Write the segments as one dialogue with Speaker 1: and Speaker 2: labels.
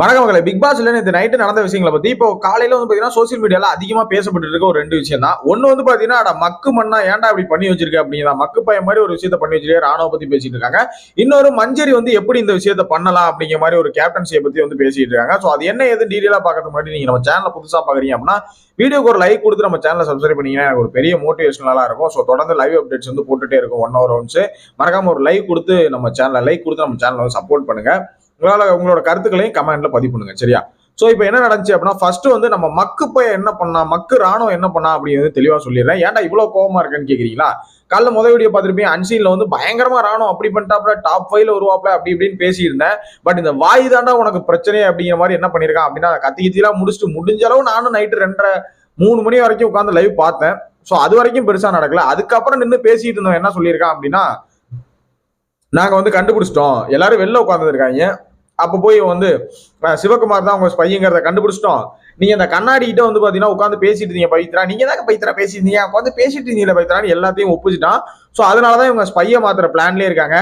Speaker 1: வணக்கம் மக்களை. பிக் பாஸ்ல இந்த நைட்டு நடந்த விஷயங்களை பத்தி இப்போ காலையில வந்து பாத்தீங்கன்னா சோசியல் மீடியால அதிகமா பேசப்பட்டு இருக்க ஒரு ரெண்டு விஷயம் தான். ஒன்னு வந்து பாத்தீங்கன்னா அட மக்கு மண்ணா ஏன்டா இப்படி பண்ணி வச்சிருக்க அப்படிங்கிற மக்கு பையன் மாதிரி ஒரு விஷயத்த பண்ணி வச்சிருக்க ராணுவ பத்தி பேசிட்டு இருக்காங்க. இன்னொரு மஞ்சரி வந்து எப்படி இந்த விஷயத்த பண்ணலாம் அப்படிங்கிற மாதிரி ஒரு கேப்டன்சியை பத்தி வந்து பேசிட்டு இருக்காங்க. சோ அது என்ன எது டீடெயிலா பாக்கிறது முன்னாடி நீங்க நம்ம சேனல புதுசா பாக்குறீங்க அப்படின்னா வீடியோக்கு ஒரு லைக் கொடுத்து நம்ம சேனலை சப்ஸ்கிரைப் பண்ணீங்கன்னா எனக்கு ஒரு பெரிய மோட்டிவேஷனலா இருக்கும். ஸோ தொடர்ந்து லைவ் அப்டேட்ஸ் வந்து போட்டுட்டே இருக்கும் ஒன் ஹவர் ஒன்ஸ் மறக்காம ஒரு லைக் கொடுத்து நம்ம சேனலை லைக் கொடுத்து நம்ம சேனலை வந்து சப்போர்ட் பண்ணுங்க. உங்களால் உங்களோட கருத்துக்களையும் கமெண்ட்ல பதிவு பண்ணுங்க சரியா? ஸோ இப்போ என்ன நடந்துச்சு அப்படின்னா ஃபர்ஸ்ட் வந்து நம்ம மக்கு பைய என்ன பண்ணா மக்கு ராணுவம் என்ன பண்ணா அப்படிங்கிறது தெளிவாக சொல்லிடுறேன். ஏன்டா இவ்வளோ கோவமா இருக்குன்னு கேக்குறீங்களா? காலைல முதல் வீடியோ பார்த்துருப்பேன் அன்சீன்ல வந்து பயங்கரமா ராணுவம் அப்படி பண்ணிட்டாப்ல டாப் ஃபைவ்ல வருவாப்ல அப்படி இப்படின்னு பேசியிருந்தேன். பட் இந்த வாய் தாண்டா உனக்கு பிரச்சனை அப்படிங்கிற மாதிரி என்ன பண்ணிருக்கான் அப்படின்னா கத்தி கத்திலாம் முடிச்சுட்டு முடிஞ்ச அளவு நானும் நைட்டு ரெண்டரை மூணு மணி வரைக்கும் உட்காந்து லைவ் பார்த்தேன். ஸோ அது வரைக்கும் பெருசா நடக்கல. அதுக்கப்புறம் நின்று பேசிட்டு இருந்தோம் என்ன சொல்லியிருக்கான் அப்படின்னா நாங்க வந்து கண்டுபிடிச்சிட்டோம். எல்லாரும் வெளில உட்காந்துருக்காங்க அப்போ போய் வந்து சிவகுமார் தான் உங்க ஸ்பைங்கிறத கண்டுபிடிச்சிட்டோம். நீங்க அந்த கண்ணாடி கிட்ட வந்து பாத்தீங்கன்னா உட்காந்து பேசிட்டு இருந்தீங்க பவித்ரா. நீங்க தான் பவித்ரா பேசியிருந்தீங்க? உட்காந்து பேசிட்டு இருந்தீங்க பவித்ரான்னு எல்லாத்தையும் ஒப்புச்சிட்டான். ஸோ அதனாலதான் இவங்க ஸ்பைய மாத்திர பிளான்லயே இருக்காங்க.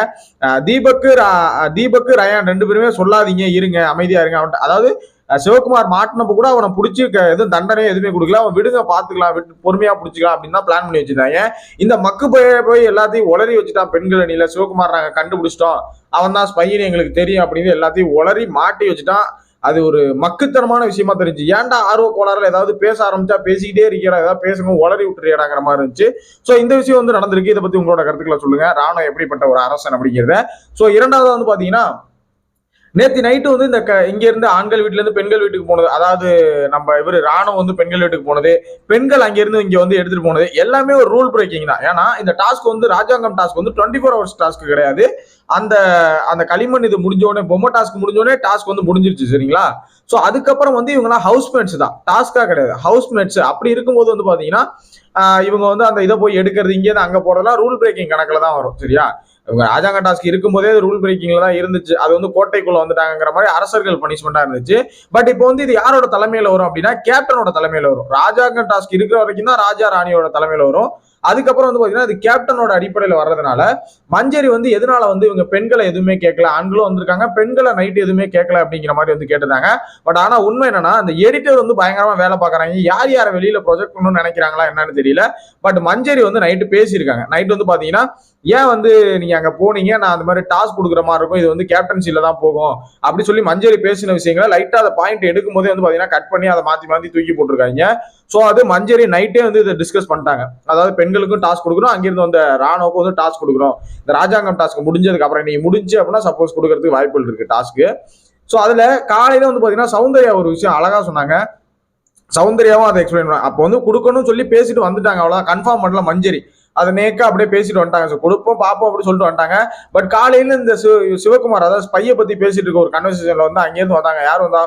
Speaker 1: தீபக்கு ரா- தீபக்கு ரயான் ரெண்டு பேருமே சொல்லாதீங்க இருங்க அமைதியா இருங்க. அவன்கிட்ட அதாவது சிவகுமார் மாட்டினப்ப கூட அவனை பிடிச்சி க- எதுவும் தண்டனையும் எதுவுமே கொடுக்கல. அவன் விடுங்க பாத்துக்கலாம் விட்டு பொறுமையா பிடிச்சிக்கலாம் அப்படின்னு தான் பிளான் பண்ணி வச்சிருந்தாங்க. இந்த மக்கு போய் போய் எல்லாத்தையும் உளறி வச்சுட்டான் பெண்கள் அணியில. சிவகுமார் நாங்க கண்டுபிடிச்சிட்டோம். அவன் தான் ஸ்பையன் எங்களுக்கு தெரியும் அப்படின்னு எல்லாத்தையும் உளறி மாட்டி வச்சுட்டான். அது ஒரு மக்குத்தனமான விஷயமா தெரிஞ்சு. ஏன்டா ஆர்வ கோளாறுல ஏதாவது பேச ஆரம்பிச்சா பேசிக்கிட்டே இருக்கிறா ஏதாவது பேசுங்க உளறி விட்டுறியாடாங்கிற மாதிரி இருந்துச்சு. ஸோ இந்த விஷயம் வந்து நடந்திருக்கு. இதை பத்தி உங்களோட கருத்துக்களை சொல்லுங்க. ராணுவம் எப்படிப்பட்ட ஒரு அரசன் அப்படிங்கிறத. ஸோ இரண்டாவது வந்து பாத்தீங்கன்னா நேற்று நைட்டு வந்து இந்த க- இங்க இருந்து ஆண்கள் வீட்டிலேருந்து இருந்து பெண்கள் வீட்டுக்கு போனது. அதாவது நம்ம இவர் ராணுவம் வந்து பெண்கள் வீட்டுக்கு போனது. பெண்கள் அங்க இருந்து இங்க வந்து எடுத்துட்டு போனது. எல்லாமே ஒரு ரூல் பிரேக்கிங் தான். ஏன்னா இந்த டாஸ்க் வந்து ராஜாங்கம் டாஸ்க் வந்து டுவெண்ட்டி ஃபோர் ஹவர்ஸ் டாஸ்க் கிடையாது. அந்த அந்த களிமண் இது முடிஞ்ச உடனே பொம்மை டாஸ்க் முடிஞ்ச உடனே டாஸ்க் வந்து முடிஞ்சிருச்சு சரிங்களா? ஸோ அதுக்கப்புறம் வந்து இவங்கலாம் ஹவுஸ்மேட்ஸ் தான். டாஸ்கா கிடையாது. ஹவுஸ்மேட்ஸ் அப்படி இருக்கும்போது வந்து பாத்தீங்கன்னா இவங்க வந்து அந்த இதை போய் எடுக்கிறது இங்கே அங்க போறதெல்லாம் ரூல் பிரேக்கிங் கணக்குல தான் வரும் சரியா? இவங்க ராஜாங்க டாஸ்க் இருக்கும்போதே ரூல் பிரேக்கிங்ல தான் இருந்துச்சு. அது வந்து கோட்டைக்குள்ள வந்துட்டாங்கிற மாதிரி அரசர்கள் பனிஷ்மெண்டா இருந்துச்சு. பட் இப்போ வந்து இது யாரோட தலைமையில வரும் அப்படின்னா கேப்டனோட தலைமையில வரும். ராஜாங்க டாஸ்க் இருக்கிற வரைக்கும் தான் ராஜா ராணியோட தலைமையில வரும். அதுக்கப்புறம் வந்து பாத்தீங்கன்னா அது கேப்டனோட அடிப்படையில வர்றதுனால மஞ்சரி வந்து எதனால வந்து இவங்க பெண்களை எதுவுமே கேட்கல? ஆண்களும் வந்திருக்காங்க பெண்களை நைட் எதுவுமே கேட்கல அப்படிங்கிற மாதிரி வந்து கேட்டிருந்தாங்க. பட் ஆனா உண்மை என்னன்னா அந்த எடிட்டர் வந்து பயங்கரமா வேலை பார்க்குறாங்க. யார் யாரை வெளியில ப்ரொஜெக்ட் பண்ணணும்னு நினைக்கிறாங்களா என்னன்னு தெரியல. பட் மஞ்சரி வந்து நைட்டு பேசியிருக்காங்க. நைட் வந்து பாத்தீங்கன்னா ஏன் வந்து நீங்க அங்க போனீங்க? நான் அந்த மாதிரி டாஸ்க் கொடுக்குற மாதிரி இருக்கும். இது வந்து கேப்டன்சில தான் போகும். அப்படி சொல்லி மஞ்சரி பேசின விஷயங்களை லைட்டா அந்த பாயிண்ட் எடுக்கும் போதே வந்து பாத்தீங்கன்னா கட் பண்ணி அதை மாத்தி மாத்தி தூக்கி போட்டிருக்காங்க. சோ அது மஞ்சரி நைட்டே வந்து இதை டிஸ்கஸ் பண்ணிட்டாங்க. அதாவது பெண்களுக்கும் டாஸ்க் கொடுக்குறோம். அங்கிருந்து வந்த ராணுவுக்கும் வந்து டாஸ்க் கொடுக்குறோம். இந்த ராஜாங்கம் டாஸ்க் முடிஞ்சதுக்கு அப்புறம் நீ முடிஞ்சு அப்படின்னா சப்போஸ் கொடுக்கறதுக்கு வாய்ப்புகள் இருக்கு டாஸ்க்கு. சோ அதுல காலையில வந்து பாத்தீங்கன்னா சௌந்தர்யா ஒரு விஷயம் அழகா சொன்னாங்க. சௌந்தர்யாவும் அதை எக்ஸ்பிளைன் பண்ணாங்க. அப்போ வந்து கொடுக்கணும்னு சொல்லி பேசிட்டு வந்துட்டாங்க. அவ்வளவுதான். கன்ஃபார்ம் பண்ணல மஞ்சரி. அதை நேக்கா அப்படியே பேசிட்டு வந்துட்டாங்க. ஸோ கொடுப்போம் பார்ப்போம் அப்படின்னு சொல்லிட்டு வந்துட்டாங்க. பட் காலையில இந்த சிவ- சிவகுமார் அதாவது ஸ்பையை பத்தி பேசிட்டு இருக்க ஒரு கன்வர்சேஷன்ல வந்து அங்கேருந்து வந்தாங்க. யார் வந்தா?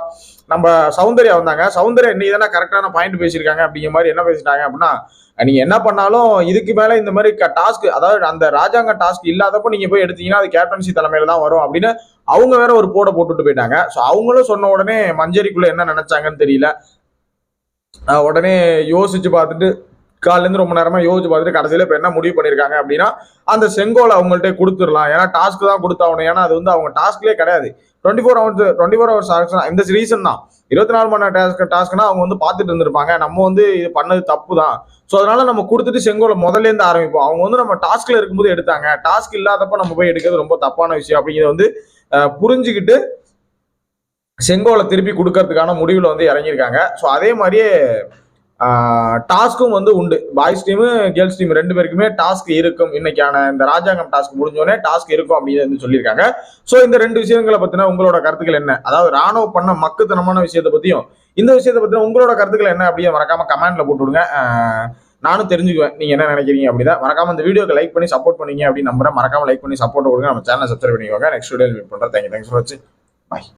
Speaker 1: நம்ம சௌந்தர்யா வந்தாங்க. சௌந்தர்யா இன்னைக்கு தானே கரெக்டான பாயிண்ட் பேசியிருக்காங்க அப்படிங்கிற மாதிரி என்ன பேசிட்டாங்க அப்படின்னா நீங்க என்ன பண்ணாலும் இதுக்கு மேல இந்த மாதிரி டாஸ்க் அதாவது அந்த ராஜாங்க டாஸ்க் இல்லாதப்போ நீங்க போய் எடுத்தீங்கன்னா அது கேப்டன்சி தலைமையில தான் வரும் அப்படின்னு அவங்க வேற ஒரு போட போட்டுட்டு போயிட்டாங்க. ஸோ அவங்களும் சொன்ன உடனே மஞ்சரிக்குள்ள என்ன நினைச்சாங்கன்னு தெரியல. உடனே யோசிச்சு பார்த்துட்டு காலேருந்து ரொம்ப நேரமா யோசிச்சு பார்த்துட்டு கடைசியில இப்ப என்ன முடிவு பண்ணிருக்காங்க அப்படின்னா அந்த செங்கோலை அவங்கள்ட்ட கொடுத்துடலாம். ஏன்னா டாஸ்க் தான் கொடுத்தாகணும். ஏன்னா அது வந்து அவங்க டாஸ்க்லேயே கிடையாது. Twenty four hours twenty four hours இந்த ரீசன் தான். இருபத்தி நாலு மணி நேரம் டாஸ்க் டாஸ்க்னா அவங்க வந்து பார்த்துட்டு இருந்திருப்பாங்க. நம்ம வந்து இது பண்ணது தப்பு தான். ஸோ அதனால நம்ம கொடுத்துட்டு செங்கோலை முதல்ல இருந்து ஆரம்பிப்போம். அவங்க வந்து நம்ம டாஸ்க்ல இருக்கும்போது எடுத்தாங்க. டாஸ்க் இல்லாதப்ப நம்ம போய் எடுக்கிறது ரொம்ப தப்பான விஷயம். அப்படிங்கிறத வந்து புரிஞ்சுக்கிட்டு செங்கோலை திருப்பி கொடுக்கறதுக்கான முடிவில் வந்து இறங்கியிருக்காங்க. ஸோ அதே மாதிரியே டாஸ்க்கும் வந்து உண்டு. பாய்ஸ் டீமு கேர்ள்ஸ் டீம் ரெண்டு பேருக்குமே டாஸ்க் இருக்கும் இன்னைக்கான இந்த ராஜாங்கம் டாஸ்க் முடிஞ்சோடனே டாஸ்க் இருக்கும் அப்படின்னு வந்து சொல்லியிருக்காங்க. ஸோ இந்த ரெண்டு விஷயங்களை பற்றின உங்களோட கருத்துக்கள் என்ன? அதாவது ராணுவ பண்ண மக்குத்தனமான விஷயத்தை பற்றியும் இந்த விஷயத்தை பற்றின உங்களோட கருத்துக்கள் என்ன அப்படின்னு மறக்காம கமெண்ட்ல போட்டுவிடுங்க. நானும் தெரிஞ்சுக்குவேன். நீங்க என்ன நினைக்கிறீங்க அப்படிதான் மறக்காம இந்த வீடியோக்கு லைக் பண்ணி சப்போர்ட் பண்ணீங்க அப்படின்னு நம்புறேன். மறக்காம லைக் பண்ணி சப்போர்ட் கொடுங்க. நம்ம சேனலை சப்ஸ்கிரைப் பண்ணிக்கோங்க. நெக்ஸ்ட் வீடியோ மீட் பண்ணுறேன் தேங்க்யூ தேங்க்ஸ் ஃபார் வாட்சிங் பாய்